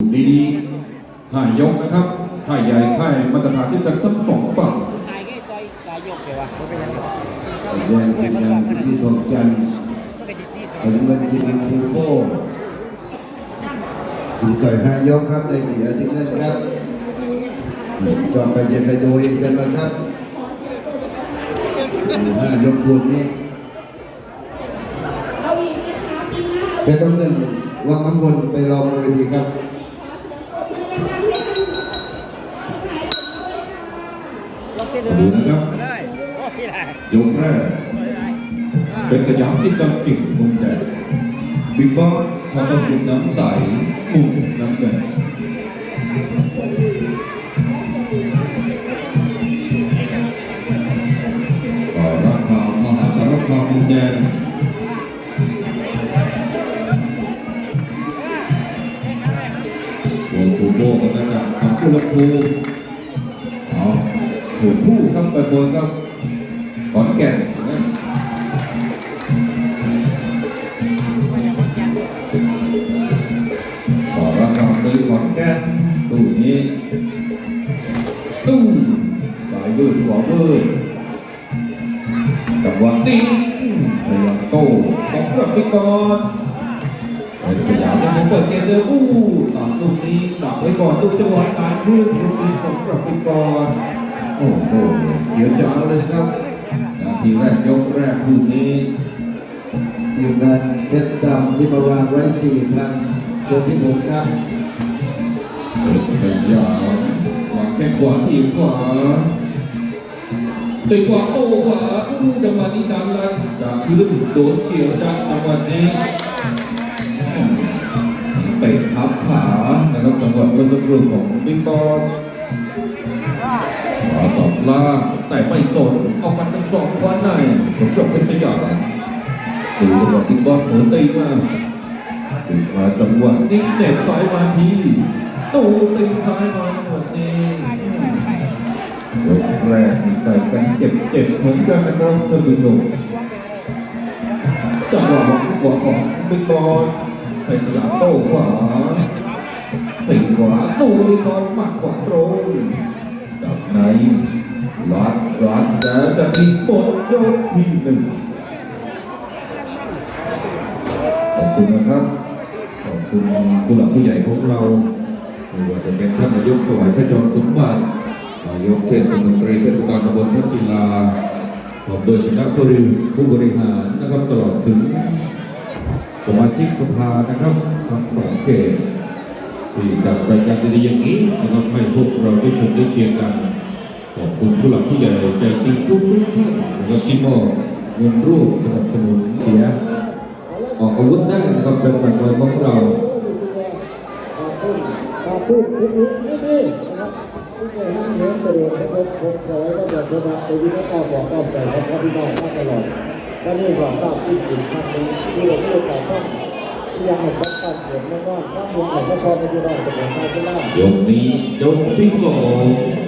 ดีห้ายกนะครับค่ายใหญ่ค่ายมาตรฐานด้วยกันทั้งสองฝั่งตายแค่ต่อยตายยกเลยวะไม่เป็นไรหรอกแดงทีมงานพี่ทองจันทร์มันก็จะที่สอไปน้ำเงินทีมงานครูโป้คุณต่อยห้ายกครับได้เสียที่เงินครับจอมไปเย็นไปโดยกันมาครับห้ายกคูณนี้เป็นต้นหนึ่งวางน้ำมนต์ไปรอบนเวทีครับ ล็อก ที่หนึ่งดูนะครับได้โอ้ยได้ยกแรกเป็นกระยำที่กำกิ่งมุมแดงบิ๊กบอสพอต้องมุมน้ำใสมุมน้ำเงินต่อราคามหาสารคามมุมแดงโอ้โหโบกันนะครับทำคู่ละคู่เอา ถูกคู่ครับไปบนครับขอนแก่นนะต่อรับรองโดยขอนแก่นตู้นี้ตู้สายมือขวามือจังหวะนี้พยายามโต้ของกลับไปก่อนพยายามจะเปิดเกมเดินอู้ตามลูกนี้ดักไว้ก่อนลูกจังหวะการเลื่อนลูกนี้ของกลับไปก่อน โอ้โหเดี๋ยวจ้าเลยครับนาทีแรกยกแรกคู่นี้ทีมงานเซตดำที่มาวางไว้สี่พันเจอที่ผมครับเปิดไปยาววางแค่ขวาทีขวาตีขวาโต้ขวาจังหวะนี้ดังลันจากพื้นโดนเกี่ยวจังจังหวะนี้เตะทับขานะครับจังหวะเมื่อสักครู่ของบิ๊กบอล ขวาตอบล่าแต่ไม่สนออกมาทั้งสองวันในสมกับเป็นสยามดูจังหวะบิ๊กบอลหมุนตีมาตีมาจังหวะนี้เน็บซ้ายมาทีตู้ตีซ้ายมาจังหวะนี้ยกแรกมีใจกันเจ็บเจ็บเหมือนกันนะครับท่านผู้ชมจังหวะของขวาของบิ๊กบอลไปสยามโต้ขวาติดขวาตู้บิ๊กบอลมัดขวาตรง ในลัดลัดแล้วจะมีบทยกที่หนึ่งขอบคุณนะครับ ขอบคุณผู้หลักผู้ใหญ่ของเราไม่ว่าจะเป็นท่านนายกสวัยพระจอมสมบัตินายกเทศมนตรีเทศบาลตำบลทัพศิลาพร้อมโดยคณะบริผู้บริหารนะครับตลอดถึงสมาชิกสภานะครับทั้งสองเขตที่จัดรายการดีๆอย่างนี้นะครับให้พวกเราได้ชมได้เชียร์กัน ขอบคุณผู้หลักผู้ใหญ่ใจดีทุกทุกท่านนะครับที่มอบเงินร่วมสนับสนุนเสียออกอาวุธได้นะครับเป็นปัญญาของเราขอบคุณทุกทุกนี่นะครับทุกคนที่เห็นประโยชน์นะครับผมขอไว้ก็จะจะมาไปวินิจฉัยบอกต้องใจของพระพี่น้องมาตลอดและนี่บอกทราบที่จริงครั้งนี้ที่เราพูดแต่ต้องยังไม่รับการเขียนแน่นอนข้องนครพนมจะเป็นการที่ล่ายกนี้ยกที่สองเป็นสยามที่งบนกังว่าพอตะกุนน้ำใสปุ่มน้ำเงินรูปจังแรกทธยาถึงว่าพยายามโ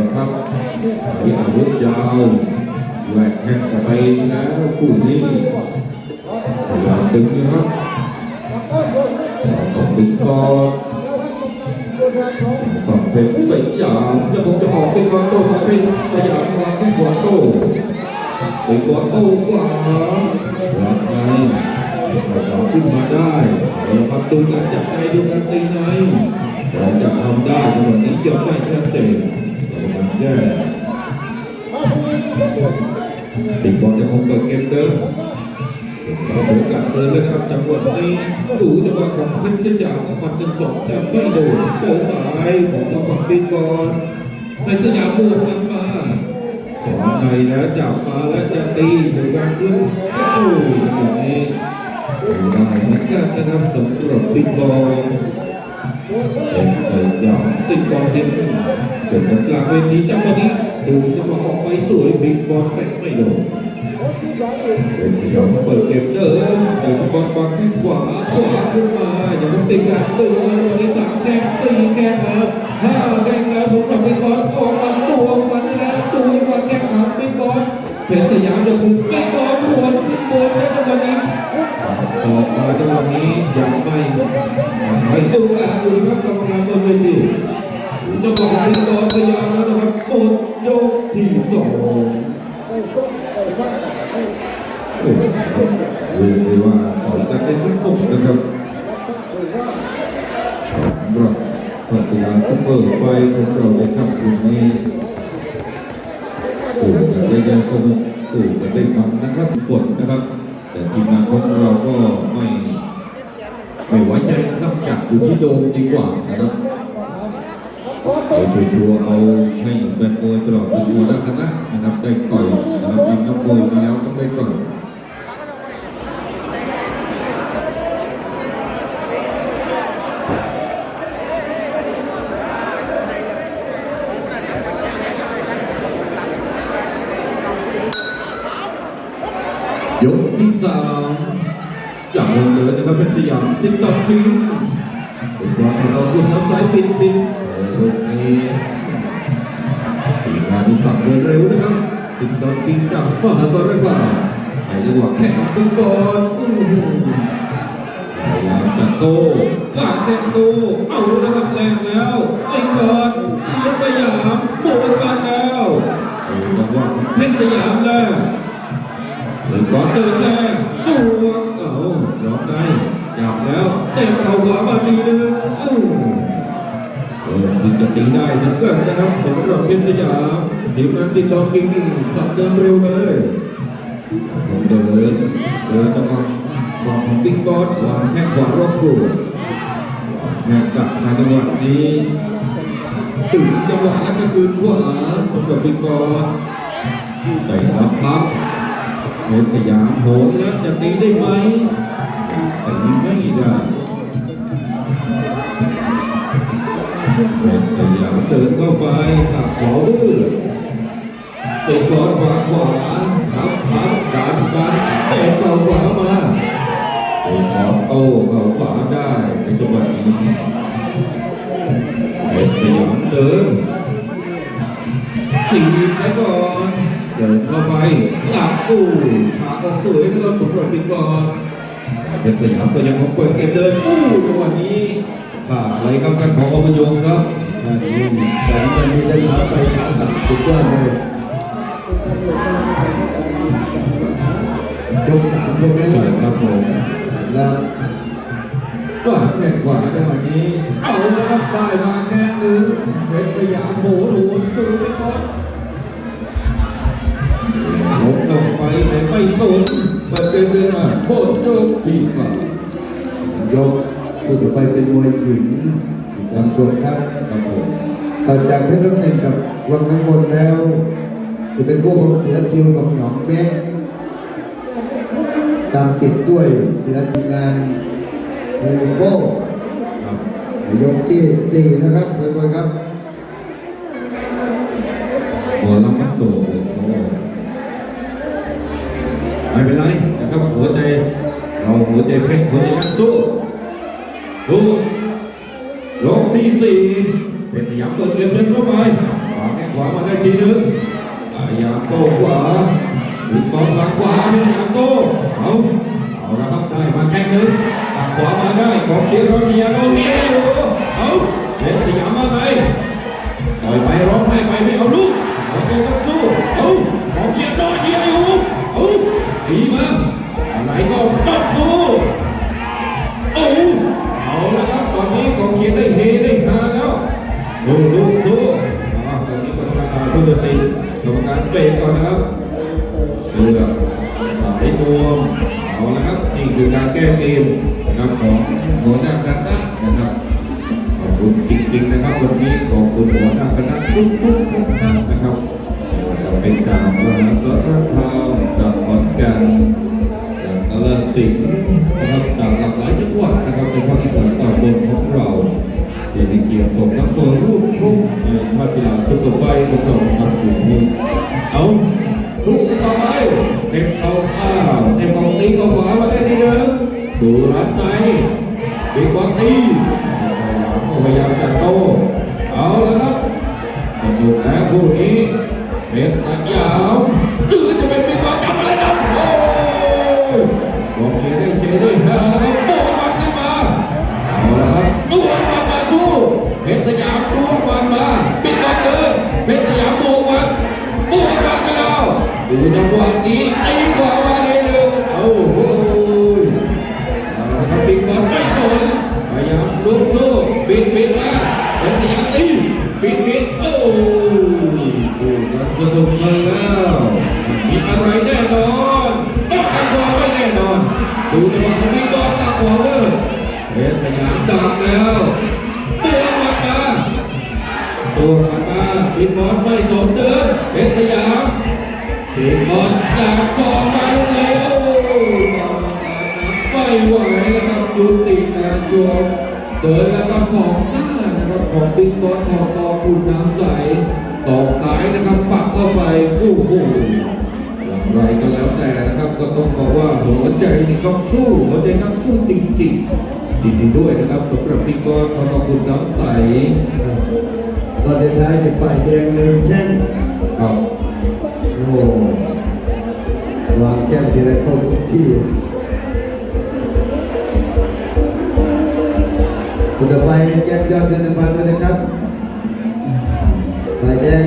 นะครับมีอาวุธยาวแหวกแข้งกันไปแล้วคู่นี้พยายามดึงนะครับต้องดึงก่อนฝั่งเป็นสยามจะคงจะออกเป็นกอนโต้ฝั่งเป็นสยายามวางแข้งขวาโต้เป็นกอนโต้ขวาหลังในเราขึ้นมาได้เราทำดูการจับในดูการตีในเราจะทำได้ในวันนี้จะไม่ชัดเจนเรา แย่ติดบอลจะคงเปิดเกมเดิมเราโอกาสเดินเลยนะครับจังหวะนี้ดูจังหวะของเพชรสยามกับมันจังสองแต่ไม่โดนเจอสายของตะวันปีกอนเพชรสยามบวกมันมาขอในแล้วจับมาแล้วจะตีถึงการขึ้นโอ้ยจังหวะนี้ได้เหมือนกันนะครับสำหรับปีกอน เติมยาวติดบอลติดจนกลางเวทีจังหวะนี้ดูจังหวะออกไปสวยบิ๊กบอลเตะไม่โดนเป็นสยองเปิดเกมเดินเดินบอลบอลแข้งขวาขวาขึ้นมาอย่างต้องติดกันตัววันนี้สามแข้งสี่แข้งแล้วห้าแข้งแล้วสำหรับบิ๊กบอลออกมาตัววันแล้วตัวมาแข้งขาบิ๊กบอลเป็นสยามจะคือบิ๊กบอลบวนขึ้นบนแล้วจังหวะนี้ ออกมาจังหวะนี้ยังไม่ไม่ตู้อ่านดูนะครับกรรมการบนเวทีจังหวะนี้ตอนพยายามแล้วนะครับหมดยกที่สองเรียกได้ว่าต่อยกันได้สนุกนะครับสำหรับทัศนาซุปเปอร์ไฟของเราในค่ำคืนนี้สู้กันได้ยังสนุกสู้กันได้มันนะครับฝนนะครับ แต่ทีมงานของเราก็ไม่ไม่ไว้ใจนะครับจับอยู่ที่โดมดีกว่านะครับเอาชัวร์ๆเอาให้แฟนบอยตลอดถึงหัวน้าคณะนะครับได้ต่อยนะครับมีนักมวยมาแล้วต้องได้ต่อย ยกที่สามอย่างลงเลยนะครับเป็นสยามสิบต่อทีเป็นบอลของเราคุณน้ำสายปิดปิดเออลูกนี้ทีมงานที่สั่งเร็วนะครับสิบต่อทีจากมหาสารคามไอ้จังหวะแข่งเป็นบอลพยายามจะโต้กาแข่งโต้เอาแล้วครับแรงแล้วไอ้บอลแล้วพยายามโบกกันแล้วเออจังหวะของเพชรสยามแล้ว หนึ่งเดินแรกตัวเอาล็อกได้จับแล้วเตะเข่าขวามาทีนึงอู้เออถึงจะตีได้ถึงเกินนะครับสำหรับพชรสยาทีมงานติดดองกิ้งสับเดินเร็วเลยลงเดินเดินตะกอนฝั่งของบิ๊กบอสวางแข้งขวารอบตัวแข่งกับทางจังหวะนี้ถึงจังหวะแล้วก็คืนขวาสำหรับบิ๊กบอสไปรับครับ โหนสยามโหนแล้วจะตีได้ไหมแตีไม่ได้เป็นสยามเดินเข้าไปตักขอดื้อเตะก่อนขวาขวาทับทับดันดันเตะเข่าขวามาเตะขอโต้เข่าขวาได้ในจังหวะนี้เป็นสยามเดิน หลับกู้ฉากออกสวยแล้วก็สมรสปิดก่อนเป็นสยามก็ยังคงเปิดเกมเดินอู้จังหวะนี้ผ่าอะไรครับกันของอบยงครับนาทีแต่มันมีได้ช้าไปช้ากลับสุดยอดเลยยกสามใช่ไหมใช่ครับผมแล้วก็หันแข่งขวาจังหวะนี้ เอาแล้วครับได้มาแค่หนึ่งเป็นสยามโหนโหนดูไปก่อน ลงลงไปแต่ไม่สนเปิดเกมเดินมาโคตรโยกที่ฝ่ายกคู่ต่อไปเป็นมวยหญิงตามชมครับครับผมต่อจากเพชรน้ำหนึ่งกับวังน้ำวนแล้วจะเป็นคู่ของเสือคิวกับหนองเม็กตามติดด้วยเสือทีงานฮูโบครับยกที่สี่นะครับเพื่อนๆครับ ไม่เป็นไรนะครับหัวใจเราหัวใจเพชรหัวใจนักสู้สู้ยกที่สี่เป็นสยามเปิดเกมเล่นเข้าไปขวาแข้งขวามาได้ทีนึงพยายามโต้ขวาถึงตอนหลังขวาเป็นยามโต้เอาเอาละครับได้มาแข้งนึงขวามาได้ของเชียร์รเชียร์โดนเมีย คือการแก้เกมนะครับของหัวหน้ากันนะนะครับขอบคุณจริงๆนะครับวันนี้ขอบคุณหัวหน้าคณะทุกทุกๆท่านนะครับไม่ว่าจะเป็นจากมหาสารคามจากขอนแก่นจากกาฬสินนะครับจากหลากหลายจังหวัดนะครับในภาคอีสานตอนบนของเรารียมส่งนักมวรูปชกในภาพกีฬาชุดต่อไปของเราครับอยู่นี้เอาสู้กันต่อไปเต็มเอา อ้าวเต็มกองตีกองขวามาแค่นี้เดิมดูรัดในบิ๊กบอลตีก็พยายามจะโตเอาแล้วครับสนุกแล้วคู่นี้เป็นตัดยาวดื้อจะเป็นบิ๊กบอลจับอะไรนะโอ้ยกอเชียร์ได้เชียร์ได้ฮาแล้วครับโบกมันขึ้นมาเอาละครับวมันมาสู้เพชรสยามตัวมันมาปิดบอลเดินเพชรสยามบวกมันบวกมันกันแล้วดูจังหวะนี้ จากองมาเลยโอ้กองมาไม่ไหวแล้วครับยุติการโจมเดินแล้วก็สองหน้านะครับของบิ๊กบอลทองตอคุณน้ำใสสองสายนะครับปักเข้าไปโอ้โหอย่างไรก็แล้วแต่นะครับ ก็ต้องบอกว่าหัวใจนี่ต้องสู้หัวใจต้องสู้จริงๆยินดีด้วยนะครับสำหรับพี่กรขอบคุณน้ำใสตอนท้ายในฝ่ายแดงหนึ่งแข้งครับโอ้ วางแก้มทีละคนทุกที่คุณต่อไปแก้มยอดเดินพันด้วยนะครับฝ่ายแดง